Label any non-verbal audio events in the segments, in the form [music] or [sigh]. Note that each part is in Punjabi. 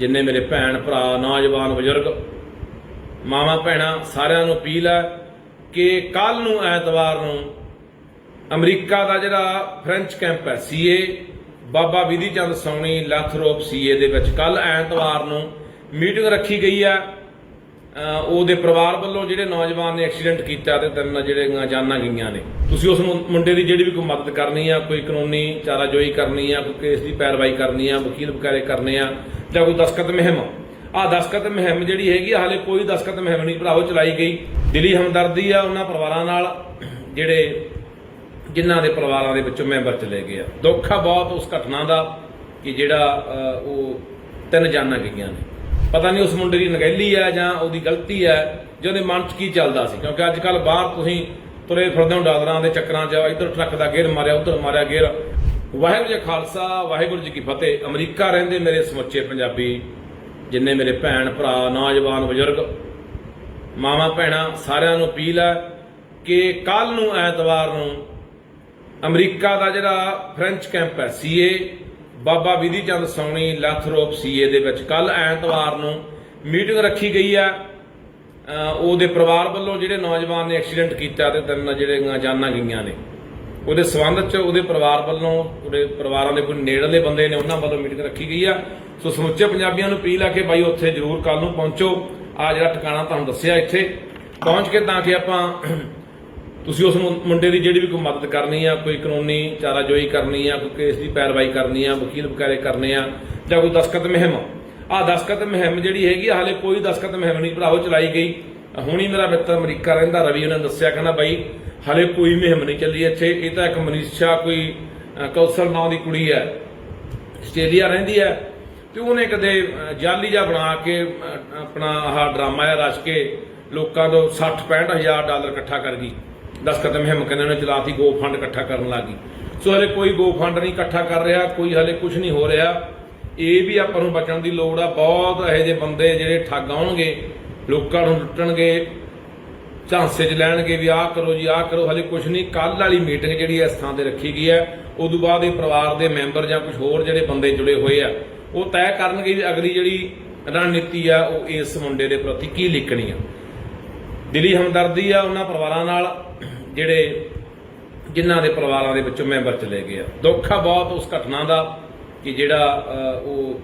ਜਿੰਨੇ ਮੇਰੇ ਭੈਣ, ਭਰਾ, ਨੌਜਵਾਨ, ਬਜ਼ੁਰਗ, ਮਾਵਾਂ, ਭੈਣਾਂ, ਸਾਰਿਆਂ ਨੂੰ ਅਪੀਲ ਹੈ ਕਿ ਕੱਲ ਨੂੰ, ਐਤਵਾਰ ਨੂੰ ਅਮਰੀਕਾ ਦਾ ਜਿਹੜਾ ਫ੍ਰੈਂਚ ਕੈਂਪ ਹੈ, ਸੀਏ, ਬਾਬਾ ਵਿਧੀ ਚੰਦ ਸੌਣੀ ਲੈਥਰੋਪ ਸੀਏ ਦੇ ਵਿੱਚ ਕੱਲ ਐਤਵਾਰ ਨੂੰ ਮੀਟਿੰਗ ਰੱਖੀ ਗਈ ਹੈ। ਉਹਦੇ ਪਰਿਵਾਰ ਵੱਲੋਂ ਜਿਹੜੇ ਨੌਜਵਾਨ ਨੇ ਐਕਸੀਡੈਂਟ ਕੀਤਾ ਤੇ ਤਿੰਨ ਜਿਹੜੀਆਂ ਜਾਨਾਂ ਗਈਆਂ ਨੇ, ਤੁਸੀਂ ਉਸ ਮੁੰਡੇ ਦੀ ਜਿਹੜੀ ਵੀ ਕੋਈ ਮਦਦ ਕਰਨੀ ਆ, ਕੋਈ ਕਾਨੂੰਨੀ ਚਾਰਾਜੋਈ ਕਰਨੀ ਆ, ਕੋਈ ਕੇਸ ਦੀ ਪੈਰਵਾਈ ਕਰਨੀ ਆ, ਵਕੀਲ ਵਕਾਰੇ ਕਰਨੇ ਆ ਜਾਂ ਕੋਈ ਦਸਖਤ ਮੁਹਿੰਮ। ਆ ਦਸਖਤ ਮੁਹਿੰਮ ਜਿਹੜੀ ਹੈਗੀ ਆ, ਹਾਲੇ ਕੋਈ ਦਸਖਤ ਮੁਹਿੰਮ ਨਹੀਂ ਭਰਾਵੋ ਚਲਾਈ ਗਈ। ਦਿਲੀ ਹਮਦਰਦੀ ਆ ਉਹਨਾਂ ਪਰਿਵਾਰਾਂ ਨਾਲ ਜਿਹੜੇ ਜਿਨ੍ਹਾਂ ਦੇ ਪਰਿਵਾਰਾਂ ਦੇ ਵਿੱਚੋਂ ਮੈਂਬਰ ਚਲੇ ਗਏ ਆ। ਦੁੱਖ ਆ ਬਹੁਤ ਉਸ ਘਟਨਾ ਦਾ ਕਿ ਜਿਹੜਾ ਉਹ ਤਿੰਨ ਜਾਨਾਂ ਗਈਆਂ ਨੇ। ਪਤਾ ਨਹੀਂ ਉਸ ਮੁੰਡੇ ਦੀ ਨਗੈਲੀ ਆ ਜਾਂ ਉਹਦੀ ਗਲਤੀ ਹੈ ਜਾਂ ਉਹਦੇ ਮਨ 'ਚ ਕੀ ਚੱਲਦਾ ਸੀ। ਕਿਉਂਕਿ ਅੱਜ ਕੱਲ ਬਾਹਰ ਤੁਸੀਂ ਤੁਰੇ ਫਿਰਦੇ ਹੋ ਡਾਲਰਾਂ ਦੇ ਚੱਕਰਾਂ 'ਚ ਇੱਧਰ ਟਰੱਕ ਦਾ ਗੇਰ ਮਾਰਿਆ ਉੱਧਰ ਮਾਰਿਆ ਗੇਰ ਵਾਹਿਗੁਰੂ ਜੀ ਖਾਲਸਾ, ਵਾਹਿਗੁਰੂ ਜੀ ਕੀ ਫਤਿਹ। ਅਮਰੀਕਾ ਰਹਿੰਦੇ ਮੇਰੇ ਸਮੁੱਚੇ ਪੰਜਾਬੀ, ਜਿੰਨੇ ਮੇਰੇ ਭੈਣ, ਭਰਾ, ਨੌਜਵਾਨ, ਬਜ਼ੁਰਗ, ਮਾਵਾਂ, ਭੈਣਾਂ, ਸਾਰਿਆਂ ਨੂੰ ਅਪੀਲ ਹੈ ਕਿ ਕੱਲ ਨੂੰ, ਐਤਵਾਰ ਨੂੰ ਅਮਰੀਕਾ ਦਾ ਜਿਹੜਾ ਫ੍ਰੈਂਚ ਕੈਂਪ ਹੈ ਸੀਏ ਬਾਬਾ ਵਿਧੀ ਚੰਦ ਸੌਣੀ ਲੈਥਰੋਪ ਸੀਏ ਦੇ ਵਿੱਚ ਕੱਲ, ਐਤਵਾਰ ਨੂੰ ਮੀਟਿੰਗ ਰੱਖੀ ਗਈ ਹੈ। ਉਹਦੇ ਪਰਿਵਾਰ ਵੱਲੋਂ ਜਿਹੜੇ ਨੌਜਵਾਨ ਨੇ ਐਕਸੀਡੈਂਟ ਕੀਤਾ ਤੇ ਤਿੰਨ ਜਿਹੜੀਆਂ ਜਾਨਾਂ ਗਈਆਂ ਨੇ। ਉਹਦੇ ਸਬੰਧ ਚ ਉਹਦੇ ਪਰਿਵਾਰ ਵੱਲੋਂ ਉਹਦੇ ਪਰਿਵਾਰਾਂ ਦੇ ਕੋਈ ਨੇੜਲੇ ਬੰਦੇ ਨੇ ਉਹਨਾਂ ਵੱਲੋਂ ਮੀਟਿੰਗ ਰੱਖੀ ਗਈ ਆ। ਸੋ ਸਮੁੱਚੇ ਪੰਜਾਬੀਆਂ ਨੂੰ ਅਪੀਲ ਆ ਕਿ ਬਾਈ ਉੱਥੇ ਜ਼ਰੂਰ ਕੱਲ ਨੂੰ ਪਹੁੰਚੋ। ਆ ਜਿਹੜਾ ਟਿਕਾਣਾ ਤੁਹਾਨੂੰ ਦੱਸਿਆ ਇੱਥੇ ਪਹੁੰਚ ਕੇ ਤਾਂ ਕਿ ਆਪਾਂ [clears throat] ਤੁਸੀਂ ਉਸ ਮੁੰਡੇ ਦੀ ਜਿਹੜੀ ਵੀ ਕੋਈ ਮਦਦ ਕਰਨੀ ਆ ਕੋਈ ਕਾਨੂੰਨੀ ਚਾਰਾਜੋਈ ਕਰਨੀ ਆ ਕੋਈ ਕੇਸ ਦੀ ਪੈਰਵਾਈ ਕਰਨੀ ਆ ਵਕੀਲ ਵਕਾਰੇ ਕਰਨੇ ਆ ਜਾਂ ਕੋਈ ਦਸਖਤ ਮੁਹਿੰਮ। ਆ ਦਸਖਤ ਮੁਹਿੰਮ ਜਿਹੜੀ ਹੈਗੀ ਆ, ਹਾਲੇ ਕੋਈ ਦਸਖਤ ਮੁਹਿੰਮ ਨਹੀਂ ਭਰਾਓ ਚਲਾਈ ਗਈ। ਹੁਣੀ ਮੇਰਾ ਮਿੱਤਰ ਅਮਰੀਕਾ ਰਹਿੰਦਾ ਰਵੀ ਉਹਨੇ ਦੱਸਿਆ ਕਹਿੰਦਾ ਬਾਈ ਹਾਲੇ ਕੋਈ ਮੁਹਿੰਮ ਨਹੀਂ ਚੱਲੀ ਇੱਥੇ। ਇਹ ਤਾਂ ਇੱਕ ਮਨੀਸ਼ਾ ਕੋਈ ਕੌਸਲ ਨਾਂ ਦੀ ਕੁੜੀ ਹੈ। ਆਸਟ੍ਰੇਲੀਆ ਰਹਿੰਦੀ ਹੈ। ਤੇ ਉਹਨੇ ਕਦੇ ਜਾਲੀ ਜਿਹਾ ਬਣਾ ਕੇ ਆਪਣਾ ਆਹ ਡਰਾਮਾ ਜਿਹਾ ਰਚ ਕੇ ਲੋਕਾਂ ਤੋਂ 60 65 ਹਜ਼ਾਰ ਡਾਲਰ ਇਕੱਠਾ ਕਰ ਗਈ। ਦਸਖਤ ਮੁਹਿੰਮ ਕਹਿੰਦੇ ਨੇ ਚਲਾਤੀ ਗੋ ਫੰਡ ਇਕੱਠਾ ਕਰਨ ਲੱਗੀ ਸੋ ਹਲੇ ਕੋਈ ਗੋ ਫੰਡ ਨਹੀਂ ਇਕੱਠਾ ਕਰ ਰਿਹਾ, ਕੋਈ ਹਲੇ ਕੁਝ ਨਹੀਂ ਹੋ ਰਿਹਾ। ਇਹ ਵੀ ਆਪਾਂ ਨੂੰ ਬਚਣ ਦੀ ਲੋੜ ਆ। ਬਹੁਤ ਇਹੋ ਜਿਹੇ ਬੰਦੇ ਜਿਹੜੇ ਠੱਗ ਆਉਣਗੇ, ਲੋਕਾਂ ਨੂੰ ਲੁੱਟਣਗੇ। ਝਾਂਸੇ 'ਚ ਲੈਣਗੇ ਵੀ ਆਹ ਕਰੋ ਜੀ, ਆਹ ਕਰੋ। ਹਲੇ ਕੁਝ ਨਹੀਂ ਕੱਲ ਵਾਲੀ ਮੀਟਿੰਗ ਜਿਹੜੀ ਇਸ ਥਾਂ ਤੇ ਰੱਖੀ ਗਈ ਹੈ, ਉਦੋਂ ਬਾਅਦ ਇਹ ਪਰਿਵਾਰ ਦੇ ਮੈਂਬਰ ਜਾਂ ਕੁਝ ਹੋਰ ਜਿਹੜੇ ਬੰਦੇ ਜੁੜੇ ਹੋਏ ਆ, ਉਹ ਤੈਅ ਕਰਨਗੇ ਵੀ ਅਗਲੀ ਜਿਹੜੀ ਰਣਨੀਤੀ ਆ, ਉਹ ਇਸ ਮੁੰਡੇ ਦੇ ਪ੍ਰਤੀ ਕੀ ਲਿਖਣੀ ਆ। ਦਿਲੀ ਹਮਦਰਦੀ ਆ ਉਹਨਾਂ ਪਰਿਵਾਰਾਂ ਨਾਲ, ਜਿਹੜੇ ਜਿਨ੍ਹਾਂ ਦੇ ਪਰਿਵਾਰਾਂ ਦੇ ਵਿੱਚੋਂ ਮੈਂਬਰ ਚਲੇ ਗਏ ਆ। ਦੁੱਖ ਆ ਬਹੁਤ ਉਸ ਘਟਨਾ ਦਾ ਕਿ ਜਿਹੜਾ ਉਹ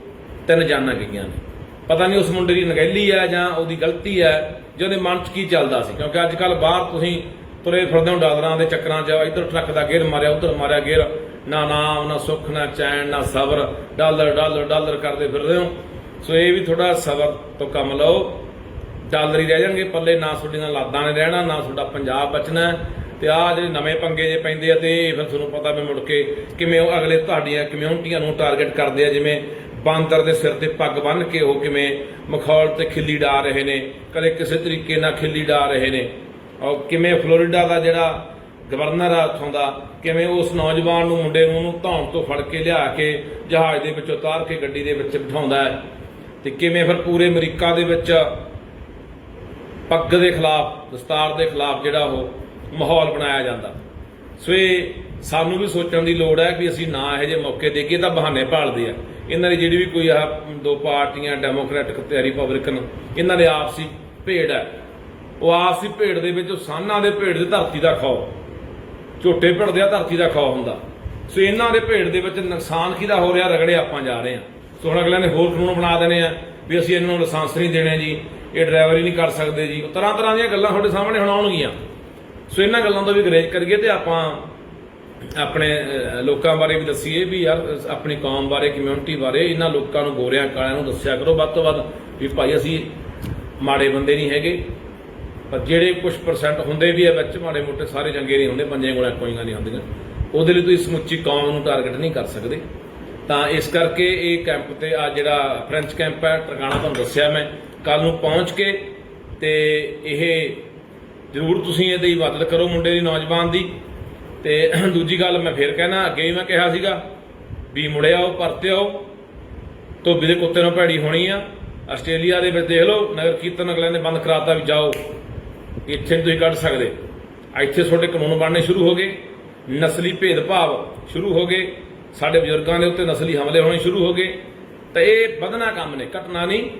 ਤਿੰਨ ਜਾਨਾਂ ਗਈਆਂ ਨੇ। ਪਤਾ ਨਹੀਂ ਉਸ ਮੁੰਡੇ ਦੀ ਨਗਹਿਲੀ ਆ ਜਾਂ ਉਹਦੀ ਗਲਤੀ ਹੈ ਜਾਂ ਉਹਦੇ ਮਨ 'ਚ ਕੀ ਚੱਲਦਾ ਸੀ। ਕਿਉਂਕਿ ਅੱਜ ਕੱਲ ਬਾਹਰ ਤੁਸੀਂ ਤੁਰੇ ਫਿਰਦੇ ਹੋ ਡਾਲਰਾਂ ਦੇ ਚੱਕਰਾਂ 'ਚ, ਇੱਧਰ ਟਰੱਕ ਦਾ ਗੇਰ ਮਾਰਿਆ, ਉੱਧਰ ਮਾਰਿਆ ਗੇਰ ਨਾ ਨਾਮ, ਨਾ ਸੁੱਖ, ਨਾ ਚੈਨ, ਨਾ ਸਬਰ। ਡਾਲਰ ਡਾਲਰ ਡਾਲਰ ਕਰਦੇ ਫਿਰਦੇ ਹੋ। ਸੋ ਇਹ ਵੀ ਥੋੜਾ ਸਬਰ ਤੋਂ ਕੰਮ ਲਓ। ਡਾਲਰ ਹੀ ਰਹਿ ਜਾਣਗੇ ਪੱਲੇ, ਨਾ ਤੁਹਾਡੀਆਂ ਲਾਦਾਂ ਨੇ ਰਹਿਣਾ, ਨਾ ਤੁਹਾਡਾ ਪੰਜਾਬ ਬਚਣਾ। ਹੈ। ਤੇ ਆ ਜਿਹੜੇ ਨਵੇਂ ਪੰਗੇ ਜੇ ਪੈਂਦੇ ਆ ਤੇ ਇਹ ਫਿਰ ਤੁਹਾਨੂੰ ਪਤਾ ਵੀ ਮੁੜ ਕੇ ਕਿਵੇਂ ਉਹ ਅਗਲੇ ਤੁਹਾਡੀਆਂ ਕਮਿਊਨਿਟੀਆਂ ਨੂੰ ਟਾਰਗੇਟ ਕਰਦੇ ਆ, ਜਿਵੇਂ ਬਾਂਦਰ ਦੇ ਸਿਰ ਤੇ ਪੱਗ ਬੰਨ੍ਹ ਕੇ ਉਹ ਕਿਵੇਂ ਮਖੌਲ ਤੇ ਖਿੱਲੀ ਡਾ ਰਹੇ ਨੇ, ਕਦੇ ਕਿਸੇ ਤਰੀਕੇ ਨਾਲ ਖਿੱਲੀ ਡਾ ਰਹੇ ਨੇ। ਔਰ ਕਿਵੇਂ ਫਲੋਰੀਡਾ ਦਾ ਜਿਹੜਾ ਗਵਰਨਰ ਆ ਉੱਥੋਂ ਦਾ, ਕਿਵੇਂ ਉਸ ਨੌਜਵਾਨ ਨੂੰ ਮੁੰਡੇ ਨੂੰ ਉਹਨੂੰ ਧੌਣ ਤੋਂ ਫੜ ਕੇ ਲਿਆ ਕੇ ਜਹਾਜ਼ ਦੇ ਵਿੱਚ ਉਤਾਰ ਕੇ ਗੱਡੀ ਦੇ ਵਿੱਚ ਬਿਠਾਉਂਦਾ ਹੈ। ਤੇ ਕਿਵੇਂ ਫਿਰ ਪੂਰੇ ਅਮਰੀਕਾ ਦੇ ਵਿੱਚ ਪੱਗ ਦੇ ਖਿਲਾਫ, ਦਸਤਾਰ ਦੇ ਖਿਲਾਫ ਜਿਹੜਾ ਉਹ ਮਾਹੌਲ ਬਣਾਇਆ ਜਾਂਦਾ। ਸੋ ਇਹ ਸਾਨੂੰ ਵੀ ਸੋਚਣ ਦੀ ਲੋੜ ਹੈ ਵੀ ਅਸੀਂ ਨਾ ਇਹੋ ਜਿਹੇ ਮੌਕੇ ਦੇ ਕੇ ਤਾਂ ਬਹਾਨੇ ਭਾਲਦੇ ਆ। ਇਹਨਾਂ ਦੀ ਜਿਹੜੀ ਵੀ ਕੋਈ ਆ ਦੋ ਪਾਰਟੀਆਂ ਡੈਮੋਕ੍ਰੈਟਿਕ ਤੇ ਰਿਪਬਲਿਕਨ ਇਹਨਾਂ ਦੇ ਆਪਸੀ ਭੇੜ ਹੈ। ਉਹ ਆਪਸੀ ਭੇੜ ਦੇ ਵਿੱਚ ਸਾਨਾਂ ਦੇ ਭੇੜ ਦੇ ਧਰਤੀ ਦਾ ਖਾਓ। ਝੋਟੇ ਭਿੜਦੇ ਆ, ਧਰਤੀ ਦਾ ਖੌਫ ਹੁੰਦਾ। ਸੋ ਇਹਨਾਂ ਦੇ ਭੇੜ ਦੇ ਵਿੱਚ ਨੁਕਸਾਨ ਕਿਹਦਾ ਹੋ ਰਿਹਾ, ਰਗੜੇ ਆਪਾਂ ਜਾ ਰਹੇ ਆ। ਸੋ ਹੁਣ ਅਗਲਿਆਂ ਨੇ ਹੋਰ ਕਾਨੂੰਨ ਬਣਾ ਦੇਣੇ ਆ ਵੀ ਅਸੀਂ ਇਹਨਾਂ ਨੂੰ ਲਾਇਸੈਂਸ ਨਹੀਂ ਦੇਣੇ ਜੀ, ਇਹ ਡਰਾਈਵਰੀ ਨਹੀਂ ਕਰ ਸਕਦੇ ਜੀ। ਤਰ੍ਹਾਂ ਤਰ੍ਹਾਂ ਦੀਆਂ ਗੱਲਾਂ ਤੁਹਾਡੇ ਸਾਹਮਣੇ ਹੁਣ ਆਉਣਗੀਆਂ। ਸੋ ਇਹਨਾਂ ਗੱਲਾਂ ਤੋਂ ਵੀ ਗਰੇਜ ਕਰੀਏ ਤੇ ਆਪਾਂ ਆਪਣੇ ਲੋਕਾਂ ਬਾਰੇ ਵੀ ਦੱਸੀਏ ਵੀ ਯਾਰ ਆਪਣੀ ਕੌਮ ਬਾਰੇ ਕਮਿਊਨਿਟੀ ਬਾਰੇ, ਇਹਨਾਂ ਲੋਕਾਂ ਨੂੰ, ਗੋਰਿਆਂ ਕਾਲਿਆਂ ਨੂੰ ਦੱਸਿਆ ਕਰੋ ਵੱਧ ਤੋਂ ਵੱਧ ਵੀ ਭਾਈ ਅਸੀਂ ਮਾੜੇ ਬੰਦੇ ਨਹੀਂ ਹੈਗੇ। ਪਰ ਜਿਹੜੇ ਕੁਝ ਪਰਸੈਂਟ ਹੁੰਦੇ ਵੀ ਆ ਵਿੱਚ, ਮਾੜੇ ਮੋਟੇ ਸਾਰੇ ਚੰਗੇ ਨਹੀਂ ਹੁੰਦੇ, ਪੰਜੇ ਕੋਲ ਕੋਈਆਂ ਨਹੀਂ ਹੁੰਦੀਆਂ। ਉਹਦੇ ਲਈ ਤੁਸੀਂ ਸਮੁੱਚੀ ਕੌਮ ਨੂੰ ਟਾਰਗੇਟ ਨਹੀਂ ਕਰ ਸਕਦੇ। ਤਾਂ ਇਸ ਕਰਕੇ ਇਹ ਕੈਂਪ ਤੇ ਆ ਜਿਹੜਾ ਫ੍ਰੈਂਚ ਕੈਂਪ ਹੈ ਟਰਗਾਣਾ ਤੁਹਾਨੂੰ ਦੱਸਿਆ ਮੈਂ। ਕੱਲ ਨੂੰ ਪਹੁੰਚ ਕੇ ਤੇ ਇਹ ਜ਼ਰੂਰ ਤੁਸੀਂ ਇਹਦੀ ਮਦਦ ਕਰੋ ਮੁੰਡੇ ਦੀ, ਨੌਜਵਾਨ ਦੀ। ਤੇ [clears throat] ਦੂਜੀ ਗੱਲ ਮੈਂ ਫੇਰ ਕਹਿਣਾ, ਅੱਗੇ ਵੀ ਮੈਂ ਕਿਹਾ ਸੀਗਾ ਵੀ ਮੁੜਿਆਓ ਉਹ ਪਰਤੇ ਆਓ, ਧੋਬੀ ਦੇ ਕੁੱਤੇ ਨੂੰ ਭੈੜੀ ਹੋਣੀ ਆ। ਆਸਟ੍ਰੇਲੀਆ ਦੇ ਵਿੱਚ ਦੇਖ ਲਓ, ਨਗਰ ਕੀਰਤਨ ਅਗਲੇ ਨੇ ਬੰਦ ਕਰਾਤਾ ਵੀ ਜਾਓ। ਇੱਥੇ ਨਹੀਂ ਤੁਸੀਂ ਕੱਢ ਸਕਦੇ। ਇੱਥੇ ਤੁਹਾਡੇ ਕਾਨੂੰਨ ਬਣਨੇ ਸ਼ੁਰੂ ਹੋ ਗਏ। ਨਸਲੀ ਭੇਦਭਾਵ ਸ਼ੁਰੂ ਹੋ ਗਏ। ਸਾਡੇ ਬਜ਼ੁਰਗਾਂ ਦੇ ਉੱਤੇ ਨਸਲੀ ਹਮਲੇ ਹੋਣੇ ਸ਼ੁਰੂ ਹੋ ਗਏ। ਤਾਂ ਇਹ ਵਧਣਾ ਕੰਮ ਨੇ ਘਟਨਾ ਨਹੀਂ।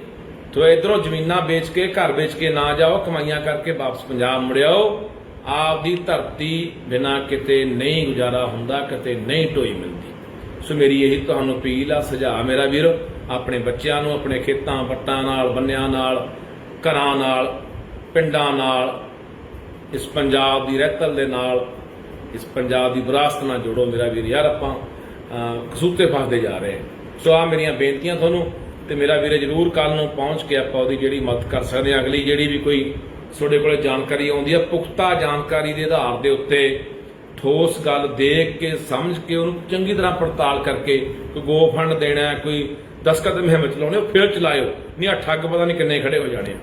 ਤੋ ਇਧਰੋਂ ਜ਼ਮੀਨਾਂ ਵੇਚ ਕੇ, ਘਰ ਵੇਚ ਕੇ ਨਾ ਜਾਓ, ਕਮਾਈਆਂ ਕਰਕੇ ਵਾਪਸ ਪੰਜਾਬ ਮੁੜਿਆਓ। ਆਪਦੀ ਧਰਤੀ ਬਿਨਾ ਕਿਤੇ ਨਹੀਂ ਗੁਜ਼ਾਰਾ ਹੁੰਦਾ ਕਿਤੇ ਨਹੀਂ ਢੋਈ ਮਿਲਦੀ। ਸੋ ਮੇਰੀ ਇਹੀ ਤੁਹਾਨੂੰ ਅਪੀਲ ਆ ਸੁਝਾਅ ਮੇਰਾ ਵੀਰ ਆਪਣੇ ਬੱਚਿਆਂ ਨੂੰ ਆਪਣੇ ਖੇਤਾਂ ਵੱਟਾਂ ਨਾਲ ਬੰਨਿਆਂ ਨਾਲ ਘਰਾਂ ਨਾਲ ਪਿੰਡਾਂ ਨਾਲ ਇਸ ਪੰਜਾਬ ਦੀ ਰਹਿਤਲ ਦੇ ਨਾਲ ਇਸ ਪੰਜਾਬ ਦੀ ਵਿਰਾਸਤ ਨਾਲ ਜੋੜੋ ਮੇਰਾ ਵੀਰ। ਯਾਰ ਆਪਾਂ ਅਹ, ਕਸੂਤੇ ਫਸਦੇ ਜਾ ਰਹੇ ਸੋ ਆ ਮੇਰੀਆਂ ਬੇਨਤੀਆਂ ਤੁਹਾਨੂੰ ਤੇ ਮੇਰਾ ਵੀਰੇ ਜਰੂਰ ਕੱਲ ਨੂੰ ਪਹੁੰਚ ਕੇ ਆਪਾਂ ਉਹਦੀ ਜਿਹੜੀ ਮਦਦ ਕਰ ਸਕਦੇ ਹਾਂ। ਅਗਲੀ ਜਿਹੜੀ ਵੀ ਕੋਈ ਤੁਹਾਡੇ ਕੋਲੇ ਜਾਣਕਾਰੀ ਆਉਂਦੀ ਹੈ, ਪੁਖਤਾ ਜਾਣਕਾਰੀ ਦੇ ਆਧਾਰ ਦੇ ਉੱਤੇ ਠੋਸ ਗੱਲ ਦੇਖ ਕੇ, ਸਮਝ ਕੇ ਉਹਨੂੰ ਚੰਗੀ ਤਰ੍ਹਾਂ ਪੜਤਾਲ ਕਰਕੇ ਕੋਈ ਗੋ ਫੰਡ ਦੇਣਾ, ਕੋਈ ਦਸਕਤ ਮੁਹਿੰਮ ਚਲਾਉਣੀ, ਉਹ ਫਿਰ ਚਲਾਇਓ। ਨਹੀਂ ਆ ਠੱਗ ਪਤਾ ਨਹੀਂ ਕਿੰਨੇ ਖੜੇ ਹੋ ਜਾਣੇ ਆ।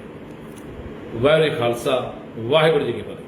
ਵਾਹਿਗੁਰੂ ਖਾਲਸਾ, ਵਾਹਿਗੁਰੂ ਜੀ ਕੀ ਫਤਿਹ।